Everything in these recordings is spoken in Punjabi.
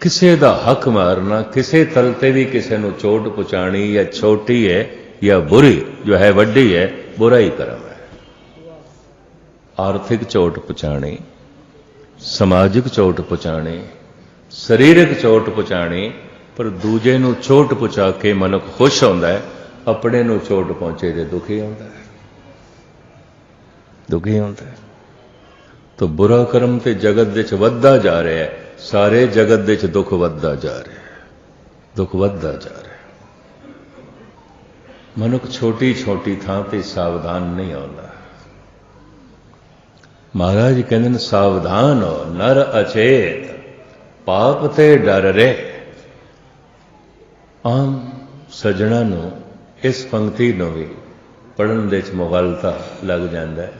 ਕਿਸੇ ਦਾ ਹੱਕ ਮਾਰਨਾ ਕਿਸੇ ਤਲ ਤੇ ਵੀ ਕਿਸੇ ਨੂੰ ਚੋਟ ਪਹੁੰਚਾਣੀ ਜਾਂ ਛੋਟੀ ਹੈ ਜਾਂ ਬੁਰੀ ਜੋ ਹੈ ਵੱਡੀ ਹੈ ਬੁਰਾ ਹੀ ਕਰਮ ਹੈ ਆਰਥਿਕ ਚੋਟ ਪਹੁੰਚਾਣੀ ਸਮਾਜਿਕ ਚੋਟ ਪਹੁੰਚਾਣੀ ਸਰੀਰਕ ਚੋਟ ਪਹੁੰਚਾਣੀ ਪਰ ਦੂਜੇ ਨੂੰ ਚੋਟ ਪਹੁੰਚਾ ਕੇ ਮਨੁੱਖ ਖੁਸ਼ ਹੁੰਦਾ ਹੈ ਆਪਣੇ ਨੂੰ ਚੋਟ ਪਹੁੰਚੇ ਤੇ ਦੁਖੀ ਹੁੰਦਾ ਹੈ ਦੁਖੀ ਹੁੰਦਾ ਹੈ। ਤੋ ਬੁਰਾ ਕਰਮ ਤੇ ਜਗਤ ਦੇ ਵਿੱਚ ਵੱਧਦਾ ਜਾ ਰਿਹਾ ਹੈ। ਸਾਰੇ ਜਗਤ ਦੇ ਵਿੱਚ ਦੁੱਖ ਵੱਧਦਾ ਜਾ ਰਿਹਾ ਹੈ। ਦੁੱਖ ਵੱਧਦਾ ਜਾ ਰਿਹਾ ਹੈ। ਮਨੁੱਖ ਛੋਟੀ ਛੋਟੀ ਥਾਂ ਤੇ ਸਾਵਧਾਨ ਨਹੀਂ ਆਉਂਦਾ। ਮਹਾਰਾਜ ਕਹਿੰਦੇ ਨੇ, ਸਾਵਧਾਨ ਹੋ, ਨਰ ਅਚੇਤ, ਪਾਪ ਤੇ ਡਰ ਰੇ ਆਮ ਸਜਣਾ ਨੂੰ ਇਸ ਪੰਕਤੀ ਨੂੰ ਵੀ ਪੜਨ ਦੇ ਵਿੱਚ ਮੁਗਲਤਾ ਲੱਗ ਜਾਂਦਾ ਹੈ।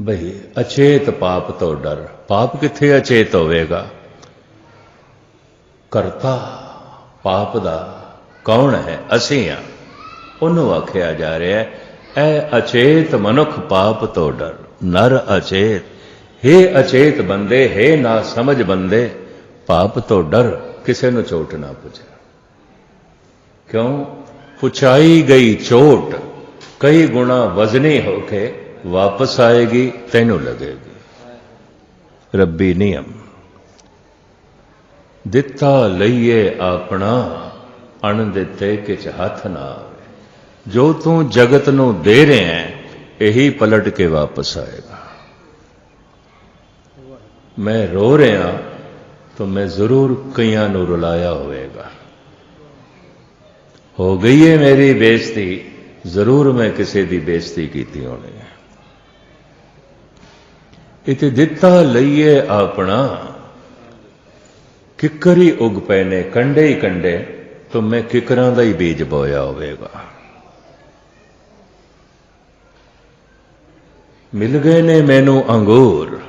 ਬਈ, ਅਚੇਤ ਪਾਪ ਤੋਂ ਡਰ। ਪਾਪ ਕਿੱਥੇ ਅਚੇਤ ਹੋਵੇਗਾ? ਕਰਤਾ, ਪਾਪ ਦਾ ਕੌਣ ਹੈ? ਅਸੀਂ ਆ ਉਹਨੂੰ ਆਖਿਆ ਜਾ ਰਿਹਾ ਹੈ ਐ ਅਚੇਤ ਮਨੁੱਖ ਪਾਪ ਤੋਂ ਡਰ। ਨਰ ਅਚੇਤ। हे ਅਚੇਤ ਬੰਦੇ हे ਨਾ ਸਮਝ ਬੰਦੇ, ਪਾਪ ਤੋਂ ਡਰ ਕਿਸੇ ਨੂੰ ਚੋਟ ਨਾ ਪੁੱਛੇ। ਕਿਉਂ? ਪੁਛਾਈ ਗਈ ਚੋਟ, ਕਈ ਗੁਣਾ ਵਜ਼ਨੀ ਹੋ ਕੇ ਵਾਪਸ ਆਏਗੀ, ਤੈਨੂੰ ਲੱਗੇਗੀ। ਰੱਬੀ ਨਿਯਮ। ਦਿੱਤਾ ਲਈਏ ਆਪਣਾ ਅਣ ਦਿੱਤੇ ਕਿਛ ਹੱਥ ਨਾ ਆਵੇ। ਜੋ ਤੂੰ ਜਗਤ ਨੂੰ ਦੇ ਰਿਹਾ ਹੈ, ਇਹੀ ਪਲਟ ਕੇ ਵਾਪਸ ਆਏਗਾ। ਮੈਂ ਰੋ ਰਿਹਾ, ਤਾਂ ਮੈਂ ਜ਼ਰੂਰ ਕਈਆਂ ਨੂੰ ਰੁਲਾਇਆ ਹੋਵੇਗਾ। ਹੋ ਗਈ ਹੈ ਮੇਰੀ ਬੇਇੱਜ਼ਤੀ, ਜ਼ਰੂਰ ਮੈਂ ਕਿਸੇ ਦੀ ਬੇਇੱਜ਼ਤੀ ਕੀਤੀ ਹੋਣੀ ਹੈ। ਇਤੇ ਦਿੱਤਾ ਲਈਏ ਆਪਣਾ। ਕਿੱਕਰੀ ਉਗ ਪਏ ਨੇ ਕੰਡੇ ਹੀ ਕੰਡੇ, ਤੋਂ ਮੈਂ ਕਿਕਰਾਂ ਦਾ ਹੀ ਬੀਜ ਬੋਇਆ ਹੋਵੇਗਾ। ਮਿਲ ਗਏ ਨੇ ਮੈਨੂੰ ਅੰਗੂਰ,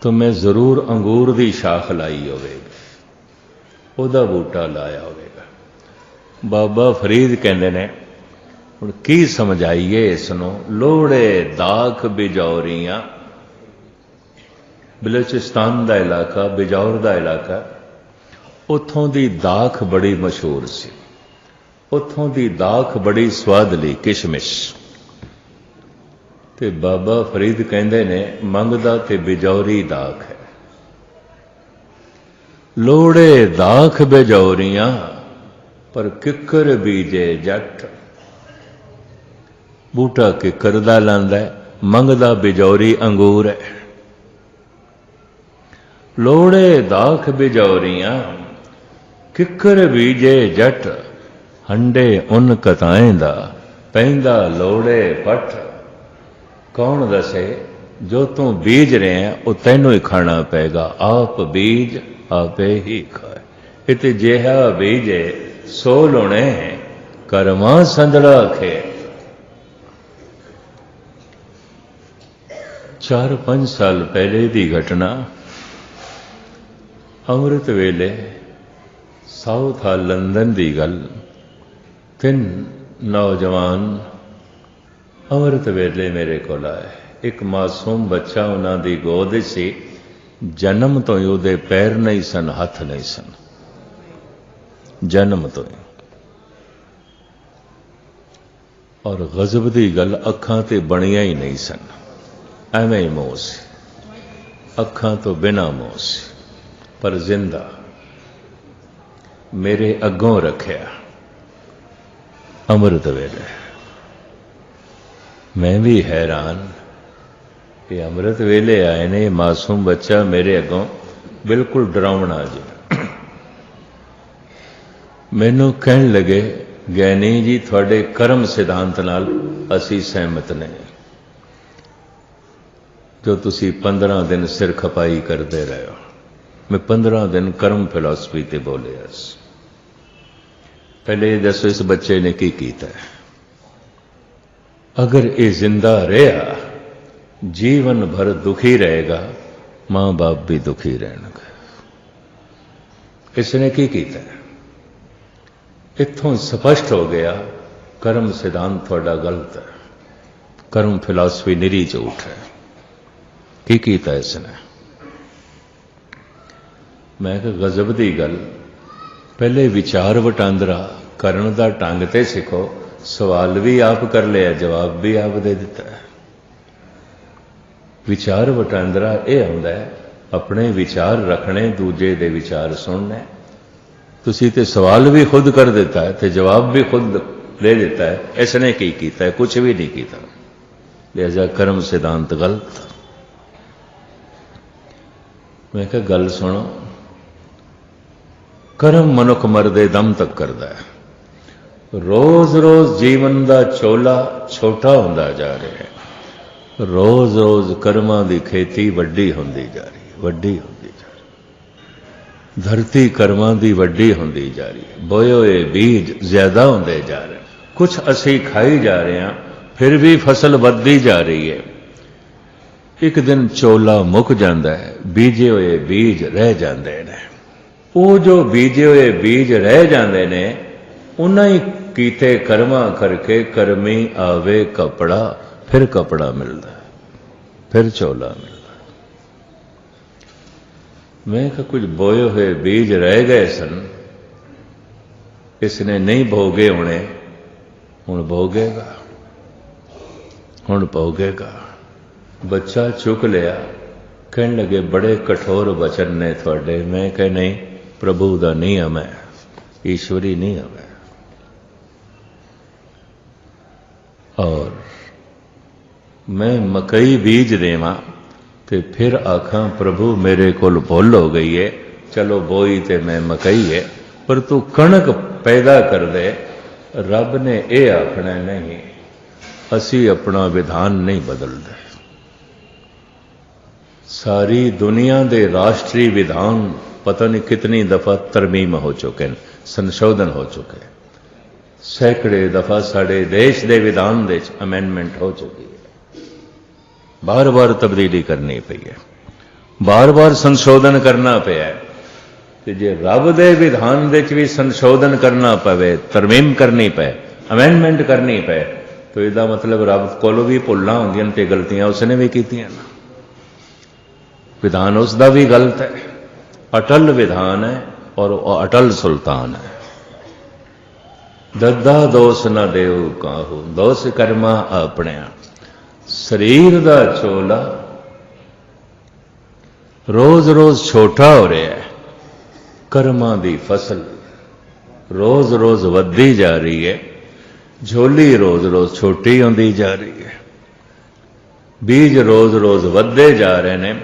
ਤਾਂ ਮੈਂ ਜ਼ਰੂਰ ਅੰਗੂਰ ਦੀ ਸ਼ਾਖ ਲਾਈ ਹੋਵੇਗੀ। ਉਹਦਾ ਬੂਟਾ ਲਾਇਆ ਹੋਵੇਗਾ। ਬਾਬਾ ਫਰੀਦ ਕਹਿੰਦੇ ਨੇ, ਹੁਣ ਕੀ ਸਮਝਾਈਏ ਇਸ ਨੂੰ? ਲੋੜੇ ਦਾਖ ਬਿਜੌਰੀਆਂ ਬਲੋਚਿਸਤਾਨ ਦਾ ਇਲਾਕਾ, ਬਿਜੌਰ ਦਾ ਇਲਾਕਾ, ਉੱਥੋਂ ਦੀ ਦਾਖ ਬੜੀ ਮਸ਼ਹੂਰ ਸੀ। ਉੱਥੋਂ ਦੀ ਦਾਖ ਬੜੀ ਸਵਾਦਲੀ ਕਿਸ਼ਮਿਸ਼। ਤੇ ਬਾਬਾ ਫਰੀਦ ਕਹਿੰਦੇ ਨੇ, ਮੰਗਦਾ ਤੇ ਬਿਜੌਰੀ ਦਾਖ ਹੈ। ਲੋੜੇ ਦਾਖ ਬਿਜੌਰੀਆਂ, ਪਰ ਕਿੱਕਰ ਬੀਜੇ ਜੱਟ। ਬੂਟਾ ਕਿੱਕਰ ਦਾ ਲਾਂਦਾ ਮੰਗਦਾ ਬਿਜੌਰੀ ਅੰਗੂਰ ਹੈ। ਲੋੜੇ ਦਾਖ ਬਿਜੌਰੀਆਂ, ਕਿੱਕਰ ਬੀਜੇ ਜੱਟ, ਹੰਡੇ ਉਨ ਕਤਾਏ ਦਾ ਪੈਂਦਾ ਲੋੜੇ ਪੱਠ। ਕੌਣ ਦੱਸੇ, ਜੋ ਤੂੰ ਬੀਜ ਰਿਹਾ, ਉਹ ਤੈਨੂੰ ਹੀ ਖਾਣਾ ਪਏਗਾ। ਆਪ ਬੀਜ, ਆਪੇ ਹੀ ਖਾਏ। ਇਤੇ ਜਿਹਾ ਬੀਜੇ, ਸੋ ਲੋਣੇ ਕਰਮਾ ਸੰਦੜਾ ਖੇ। ਚਾਰ ਪੰਜ ਸਾਲ ਪਹਿਲੇ ਦੀ ਘਟਨਾ ਅੰਮ੍ਰਿਤ ਵੇਲੇ ਸਾਊਥ ਆ ਲੰਡਨ ਦੀ ਗੱਲ। ਤਿੰਨ ਨੌਜਵਾਨ ਅੰਮ੍ਰਿਤ ਵੇਲੇ ਮੇਰੇ ਕੋਲ ਆਏ। ਇੱਕ ਮਾਸੂਮ ਬੱਚਾ ਉਹਨਾਂ ਦੀ ਗੋਦ ਵਿੱਚ ਸੀ। ਜਨਮ ਤੋਂ ਹੀ ਉਹਦੇ ਪੈਰ ਨਹੀਂ ਸਨ, ਹੱਥ ਨਹੀਂ ਸਨ। ਜਨਮ ਤੋਂ ਹੀ। ਔਰ ਗਜ਼ਬ ਦੀ ਗੱਲ ਅੱਖਾਂ ਤੇ ਬਣੀਆਂ ਹੀ ਨਹੀਂ ਸਨ। ਐਵੇਂ ਹੀ ਮੋਹ ਸੀ। ਅੱਖਾਂ ਤੋਂ ਬਿਨਾ ਮੋਹ ਸੀ। ਪਰ ਜ਼ਿੰਦਾ। ਮੇਰੇ ਅੱਗੋਂ ਰੱਖਿਆ ਅੰਮ੍ਰਿਤ ਵੇਲੇ। ਮੈਂ ਵੀ ਹੈਰਾਨ ਕਿ ਅੰਮ੍ਰਿਤ ਵੇਲੇ ਆਏ ਨੇ, ਮਾਸੂਮ ਬੱਚਾ ਮੇਰੇ ਅੱਗੋਂ ਬਿਲਕੁਲ ਡਰਾਉਣਾ ਜੀ। ਮੈਨੂੰ ਕਹਿਣ ਲੱਗੇ ਗਿਆਨੀ ਜੀ, ਤੁਹਾਡੇ ਕਰਮ ਸਿਧਾਂਤ ਨਾਲ ਅਸੀਂ ਸਹਿਮਤ ਨੇ। ਜੋ ਤੁਸੀਂ 15 ਦਿਨ ਸਿਰ ਖਪਾਈ ਕਰਦੇ ਰਹੇ ਹੋ। ਮੈਂ 15 ਦਿਨ ਕਰਮ ਫਿਲਾਸਫੀ ਤੇ ਬੋਲਿਆ ਸੀ ਪਹਿਲੇ ਇਹ ਦੱਸੋ ਇਸ ਬੱਚੇ ਨੇ ਕੀ ਕੀਤਾ ਅਗਰ ਇਹ ਜ਼ਿੰਦਾ ਰਿਹਾ ਜੀਵਨ ਭਰ ਦੁਖੀ ਰਹੇਗਾ ਮਾਂ-ਬਾਪ ਵੀ ਦੁਖੀ ਰਹਿਣਗੇ ਇਸ ਨੇ ਕੀ ਕੀਤਾ ਇੱਥੋਂ ਸਪਸ਼ਟ ਹੋ ਗਿਆ ਕਰਮ ਸਿਧਾਂਤ ਤੁਹਾਡਾ ਗਲਤ ਹੈ ਕਰਮ ਫਿਲਾਸਫੀ ਨਿਰੀ ਝੂਠ ਹੈ ਕੀ ਕੀਤਾ ਇਸ ਨੇ ਮੈਂ ਕਿਹਾ, ਗਜ਼ਬ ਦੀ ਗੱਲ। ਪਹਿਲੇ ਵਿਚਾਰ ਵਟਾਂਦਰਾ ਕਰਨ ਦਾ ਢੰਗ ਤੇ ਸਿੱਖੋ। ਸਵਾਲ ਵੀ ਆਪ ਕਰ ਲਿਆ, ਜਵਾਬ ਵੀ ਆਪ ਦੇ ਦਿੱਤਾ। ਵਿਚਾਰ ਵਟਾਂਦਰਾ ਇਹ ਆਉਂਦਾ ਹੈ, ਆਪਣੇ ਵਿਚਾਰ ਰੱਖਣੇ, ਦੂਜੇ ਦੇ ਵਿਚਾਰ ਸੁਣਨੇ। ਤੁਸੀਂ ਤੇ ਸਵਾਲ ਵੀ ਖੁਦ ਕਰ ਦਿੱਤਾ ਹੈ ਤੇ ਜਵਾਬ ਵੀ ਖੁਦ ਲੈ ਦਿੱਤਾ ਹੈ। ਇਸ ਨੇ ਕੀ ਕੀਤਾ ਹੈ? ਕੁਝ ਵੀ ਨਹੀਂ ਕੀਤਾ। ਲਿਹਾਜ਼ਾ ਕਰਮ ਸਿਧਾਂਤ ਗਲਤ। ਮੈਂ ਕਿਹਾ, ਗੱਲ ਸੁਣੋ। ਕਰਮ ਮਨੁੱਖ ਮਰਦੇ ਦਮ ਤੱਕ ਕਰਦਾ ਹੈ। ਰੋਜ਼-ਰੋਜ਼ ਜੀਵਨ ਦਾ ਚੋਲਾ ਛੋਟਾ ਹੁੰਦਾ ਜਾ ਰਿਹਾ ਹੈ। ਰੋਜ਼-ਰੋਜ਼ ਕਰਮਾਂ ਦੀ ਖੇਤੀ ਵੱਡੀ ਹੁੰਦੀ ਜਾ ਰਹੀ ਹੈ, ਵੱਡੀ ਹੁੰਦੀ ਜਾ ਰਹੀ ਧਰਤੀ ਕਰਮਾਂ ਦੀ ਵੱਡੀ ਹੁੰਦੀ ਜਾ ਰਹੀ ਹੈ। ਬੋਏ ਹੋਏ ਬੀਜ ਜ਼ਿਆਦਾ ਹੁੰਦੇ ਜਾ ਰਹੇ ਕੁਝ ਅਸੀਂ ਖਾਈ ਜਾ ਰਹੇ ਹਾਂ, ਫਿਰ ਵੀ ਫਸਲ ਵੱਧਦੀ ਜਾ ਰਹੀ ਹੈ। ਇੱਕ ਦਿਨ ਚੋਲਾ ਮੁੱਕ ਜਾਂਦਾ ਹੈ, ਬੀਜੇ ਹੋਏ ਬੀਜ ਰਹਿ ਜਾਂਦੇ ਨੇ। ਉਹ ਜੋ ਬੀਜੇ ਹੋਏ ਬੀਜ ਰਹਿ ਜਾਂਦੇ ਨੇ, ਉਹਨਾਂ ਹੀ ਕੀਤੇ ਕਰਮਾਂ ਕਰਕੇ ਕਰਮੀ ਆਵੇ ਕਪੜਾ, ਫਿਰ ਕਪੜਾ ਮਿਲਦਾ ਫਿਰ ਚੋਲਾ ਮਿਲਦਾ ਮੈਂ ਕਿਹਾ ਕੁਝ ਬੋਏ ਹੋਏ ਬੀਜ ਰਹਿ ਗਏ ਸਨ, ਇਸ ਨੇ ਨਹੀਂ ਭੋਗੇ ਹੋਣੇ, ਹੁਣ ਭੋਗੇਗਾ ਹੁਣ ਭੋਗੇਗਾ। ਬੱਚਾ ਚੁੱਕ ਲਿਆ, ਕਹਿਣ ਲੱਗੇ, ਬੜੇ ਕਠੋਰ ਬਚਨ ਨੇ ਤੁਹਾਡੇ। ਮੈਂ ਕਹੇ, ਨਹੀਂ ਪ੍ਰਭੂ ਦਾ ਨਿਯਮ ਹੈ, ਈਸ਼ਵਰੀ ਨਿਯਮ ਹੈ। ਔਰ ਮੈਂ ਮਕਈ ਬੀਜ ਦੇਵਾਂ ਤੇ ਫਿਰ ਆਖਾਂ, ਪ੍ਰਭੂ, ਮੇਰੇ ਕੋਲ ਭੁੱਲ ਹੋ ਗਈ ਹੈ ਚਲੋ ਬੋਈ ਤੇ ਮੈਂ ਮਕਈ ਹੈ ਪਰ ਤੂੰ ਕਣਕ ਪੈਦਾ ਕਰ ਦੇ। ਰੱਬ ਨੇ ਇਹ ਆਖਣਾ ਨਹੀਂ, ਅਸੀਂ ਆਪਣਾ ਵਿਧਾਨ ਨਹੀਂ ਬਦਲਦੇ। ਸਾਰੀ ਦੁਨੀਆ ਦੇ ਰਾਸ਼ਟਰੀ ਵਿਧਾਨ ਪਤਾ ਨਹੀਂ ਕਿਤਨੀ ਦਫਾ ਤਰਮੀਮ ਹੋ ਚੁੱਕੇ ਨੇ ਸੰਸ਼ੋਧਨ ਹੋ ਚੁੱਕੇ ਸੈਂਕੜੇ ਦਫਾ ਸਾਡੇ ਦੇਸ਼ ਦੇ ਵਿਧਾਨ ਦੇ ਵਿੱਚ ਅਮੈਂਡਮੈਂਟ ਹੋ ਚੁੱਕੀ ਹੈ ਬਾਰ-ਬਾਰ ਤਬਦੀਲੀ ਕਰਨੀ ਪਈ ਹੈ ਬਾਰ-ਬਾਰ ਸੰਸ਼ੋਧਨ ਕਰਨਾ ਪਿਆ ਹੈ ਤੇ ਜੇ ਰੱਬ ਦੇ ਵਿਧਾਨ ਦੇ ਵਿੱਚ ਵੀ ਸੰਸ਼ੋਧਨ ਕਰਨਾ ਪਵੇ ਤਰਮੀਮ ਕਰਨੀ ਪਏ ਅਮੈਂਡਮੈਂਟ ਕਰਨੀ ਪਏ ਤਾਂ ਇਹਦਾ ਮਤਲਬ ਰੱਬ ਕੋਲੋਂ ਵੀ ਭੁੱਲਾਂ ਹੁੰਦੀਆਂ ਨੇ ਤੇ ਗਲਤੀਆਂ ਉਸਨੇ ਵੀ ਕੀਤੀਆਂ ਨਾ ਵਿਧਾਨ ਉਸ ਦਾ ਵੀ ਗਲਤ ਹੈ ਅਟਲ ਵਿਧਾਨ ਹੈ ਔਰ ਉਹ ਅਟਲ ਸੁਲਤਾਨ ਹੈ ਦੱਦਾ ਦੋਸ ਨਾ ਦੇਉ ਕਾਹੂ ਦੋਸ ਕਰਮਾ ਆਪਣਿਆ ਸਰੀਰ ਦਾ ਚੋਲਾ ਰੋਜ਼-ਰੋਜ਼ ਛੋਟਾ ਹੋ ਰਿਹਾ ਹੈ ਕਰਮਾਂ ਦੀ ਫਸਲ ਰੋਜ਼-ਰੋਜ਼ ਵੱਧਦੀ ਜਾ ਰਹੀ ਹੈ ਝੋਲੀ ਰੋਜ਼-ਰੋਜ਼ ਛੋਟੀ ਹੁੰਦੀ ਜਾ ਰਹੀ ਹੈ ਬੀਜ ਰੋਜ਼-ਰੋਜ਼ ਵੱਧਦੇ ਜਾ ਰਹੇ ਨੇ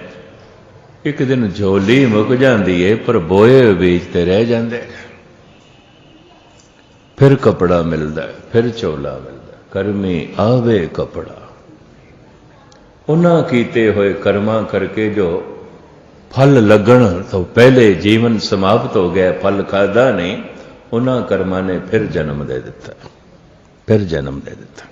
ਇੱਕ ਦਿਨ ਝੋਲੀ ਮੁੱਕ ਜਾਂਦੀ ਏ, ਪਰ ਬੋਏ ਹੋਏ ਬੀਜ ਤੇ ਰਹਿ ਜਾਂਦੇ ਨੇ। ਫਿਰ ਕਪੜਾ ਮਿਲਦਾ ਫਿਰ ਚੋਲਾ ਮਿਲਦਾ ਕਰਮੀ ਆਵੇ ਕਪੜਾ। ਉਹਨਾਂ ਕੀਤੇ ਹੋਏ ਕਰਮਾਂ ਕਰਕੇ ਜੋ ਫਲ ਲੱਗਣ, ਤੋਂ ਪਹਿਲੇ ਜੀਵਨ ਸਮਾਪਤ ਹੋ ਗਿਆ, ਫਲ ਖਾਦਾ ਨਹੀਂ, ਉਹਨਾਂ ਕਰਮਾਂ ਨੇ ਫਿਰ ਜਨਮ ਦੇ ਦਿੱਤਾ। ਫਿਰ ਜਨਮ ਦੇ ਦਿੱਤਾ।